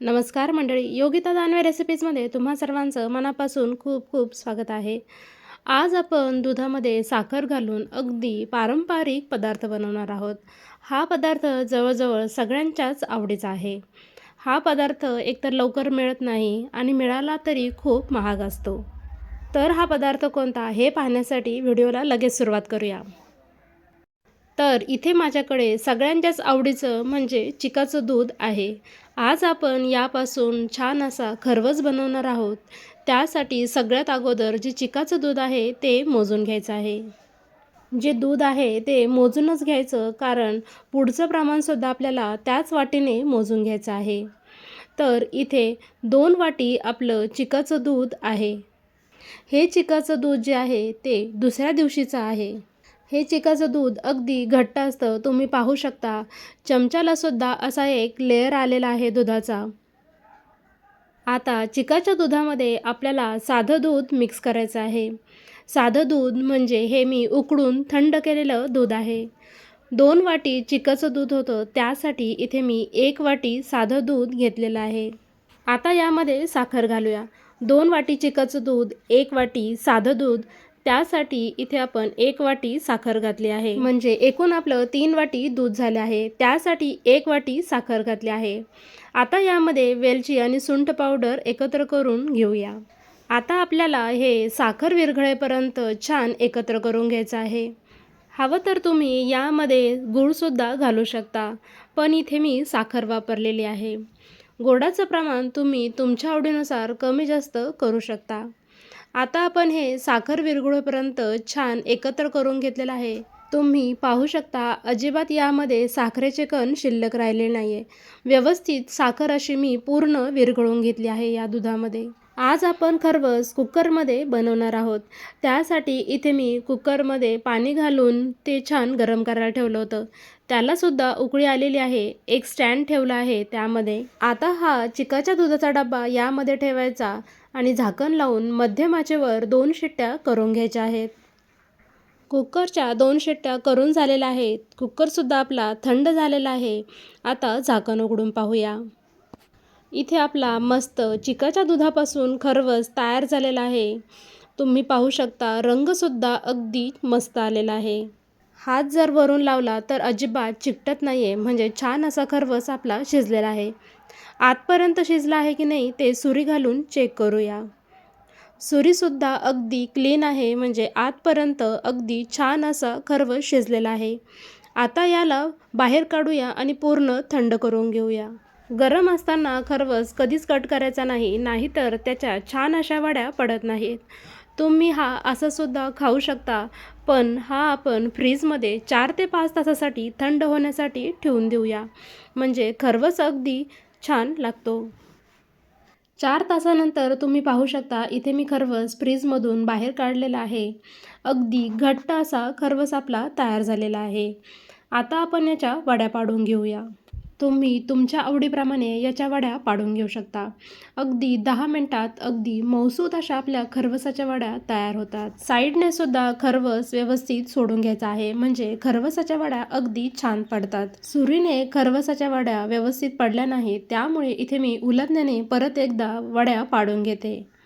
नमस्कार मंडळी. योगिता दानवे रेसिपीजमध्ये तुम्हा सर्वांचं मनापासून खूप खूप स्वागत आहे. आज आपण दुधामध्ये साखर घालून अगदी पारंपरिक पदार्थ बनवणार आहोत. हा पदार्थ जवळजवळ सगळ्यांच्याच आवडीचा आहे. हा पदार्थ एकतर लवकर मिळत नाही आणि मिळाला तरी खूप महाग असतो. तर हा पदार्थ कोणता हे पाहण्यासाठी व्हिडिओला लगेच सुरुवात करूया. तर इथे माझ्याकडे सगळ्यांच्याच आवडीचं म्हणजे चिकाचं दूध आहे. आज आपण यापासून छान असा खरवस बनवणार आहोत. त्यासाठी सगळ्यात अगोदर जे चिकाचं दूध आहे ते मोजून घ्यायचं आहे. जे दूध आहे ते मोजूनच घ्यायचं कारण पुढचं प्रमाणसुद्धा आपल्याला त्याच वाटीने मोजून घ्यायचं आहे. तर इथे दोन वाटी आपलं चिकाचं दूध आहे. हे चिकाचं दूध जे आहे ते दुसऱ्या दिवशीचं आहे. हे चिकाचं दूध अगदी घट्ट असतं तुम्ही पाहू शकता. चमच्यालासुद्धा असा एक लेअर आलेला आहे दुधाचा. आता चिकाच्या दुधामध्ये आपल्याला साधं दूध मिक्स करायचं आहे. साधं दूध म्हणजे हे मी उकडून थंड केलेलं दूध आहे. दोन वाटी चिकाचं दूध होतं त्यासाठी इथे मी एक वाटी साधं दूध घेतलेलं आहे. आता यामध्ये साखर घालूया. दोन वाटी चिकाचं दूध एक वाटी साधं दूध त्यासाठी इथे आपण एक वाटी साखर घातली आहे. म्हणजे एकूण आपलं तीन वाटी दूध झाले आहे. त्यासाठी एक वाटी साखर घातली आहे. आता यामध्ये वेलची आणि सुंठ पावडर एकत्र करून घेऊया. आता आपल्याला हे साखर विरघळेपर्यंत छान एकत्र करून घ्यायचं आहे. हवं तर तुम्ही यामध्ये गूळसुद्धा घालू शकता पण इथे मी साखर वापरलेली आहे. गोडाचं प्रमाण तुम्ही तुमच्या आवडीनुसार कमी जास्त करू शकता. आता आपण हे साखर विरघळेपर्यंत छान एकत्र करून घेतलेलं आहे. तुम्ही पाहू शकता अजिबात यामध्ये साखरेचे कण शिल्लक राहिले नाही आहे व्यवस्थित साखर अशी मी पूर्ण विरघळून घेतली आहे या दुधामध्ये. आज आपण खरवस कुकरमध्ये बनवणार आहोत. त्यासाठी इथे मी कुकरमध्ये पाणी घालून ते छान गरम करायला ठेवलं होतं. त्यालासुद्धा उकळी आलेली आहे. एक स्टँड ठेवला आहे त्यामध्ये. आता हा चिकाच्या दुधाचा डब्बा यामध्ये ठेवायचा आणि झाकण लावून मध्यमाचेवर दोन शिट्ट्या करून घ्यायच्या आहेत. कुकरच्या दोन शिट्ट्या करून झालेल्या आहेत. कुकरसुद्धा आपला थंड झालेला आहे. आता झाकण उघडून पाहूया. इथे आपला मस्त चिकाच्या दुधापासून खरवस तयार झालेला आहे. तुम्ही पाहू शकता रंगसुद्धा अगदी मस्त आलेला आहे. हात जर वरून लावला तर अजिबात चिकटत नाही आहे म्हणजे छान असा खरवस आपला शिजलेला आहे. आतपर्यंत शिजला आहे की नाही ते सुरी घालून चेक करूया. सुरीसुद्धा अगदी क्लीन आहे म्हणजे आतपर्यंत अगदी छान असा खरवस शिजलेला आहे. आता याला बाहेर काढूया आणि पूर्ण थंड करून घेऊया. गरम असताना खरवस कधीच कट करायचा नाही नाहीतर त्याच्या छान अशा वड्या पडत नाहीत. तुम्ही हा असंसुद्धा खाऊ शकता पण हा आपण फ्रीजमध्ये चार ते पाच तासासाठी थंड होण्यासाठी ठेवून देऊया. म्हणजे खरवस अगदी छान लागतो. चार तासानंतर तुम्ही पाहू शकता इथे मी खरवस फ्रीजमधून बाहेर काढलेला आहे. अगदी घट्ट असा खरवस आपला तयार झालेला आहे. आता आपण याच्या वड्या पाडून घेऊया. तुम्ही तुमच्या आवडीप्रमाणे याच्या वड्या पाडून घेऊ शकता. अगदी दहा मिनटात अगदी मौसूद अशा आपल्या खरवसाच्या वड्या तयार होतात. साईडने सुद्धा खरवस व्यवस्थित सोडून घ्यायचा आहे. म्हणजे खरवसाच्या वड्या अगदी छान पडतात. सुरीने खरवसाच्या वड्या व्यवस्थित पडल्या नाहीत. त्यामुळे इथे मी उलटण्याने परत एकदा वड्या पाडून घेते.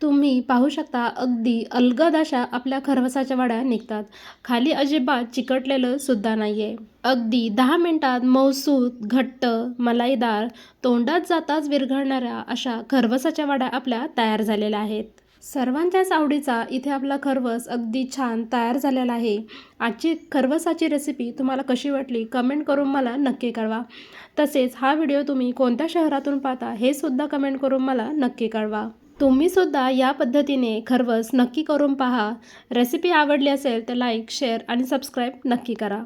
तुम्ही पाहू शकता अगदी अलगद अशा आपल्या खरवसाच्या वाड्या निघतात. खाली अजिबात चिकटलेलं सुद्धा नाही आहे अगदी दहा मिनटात मौसूद घट्ट मलाईदार तोंडात जाताच विरघळणाऱ्या अशा खरवसाच्या वाड्या आपल्या तयार झालेल्या आहेत. सर्वांच्याच आवडीचा इथे आपला खरवस अगदी छान तयार झालेला आहे. आजची खरवसाची रेसिपी तुम्हाला कशी वाटली कमेंट करून मला नक्की कळवा. तसेच हा व्हिडिओ तुम्ही कोणत्या शहरातून पाहता हे सुद्धा कमेंट करून मला नक्की कळवा. तुम्हीसुद्धा या पद्धतीने खरवस नक्की करून पहा. रेसिपी आवडली असेल तर लाईक शेअर आणि सबस्क्राईब नक्की करा.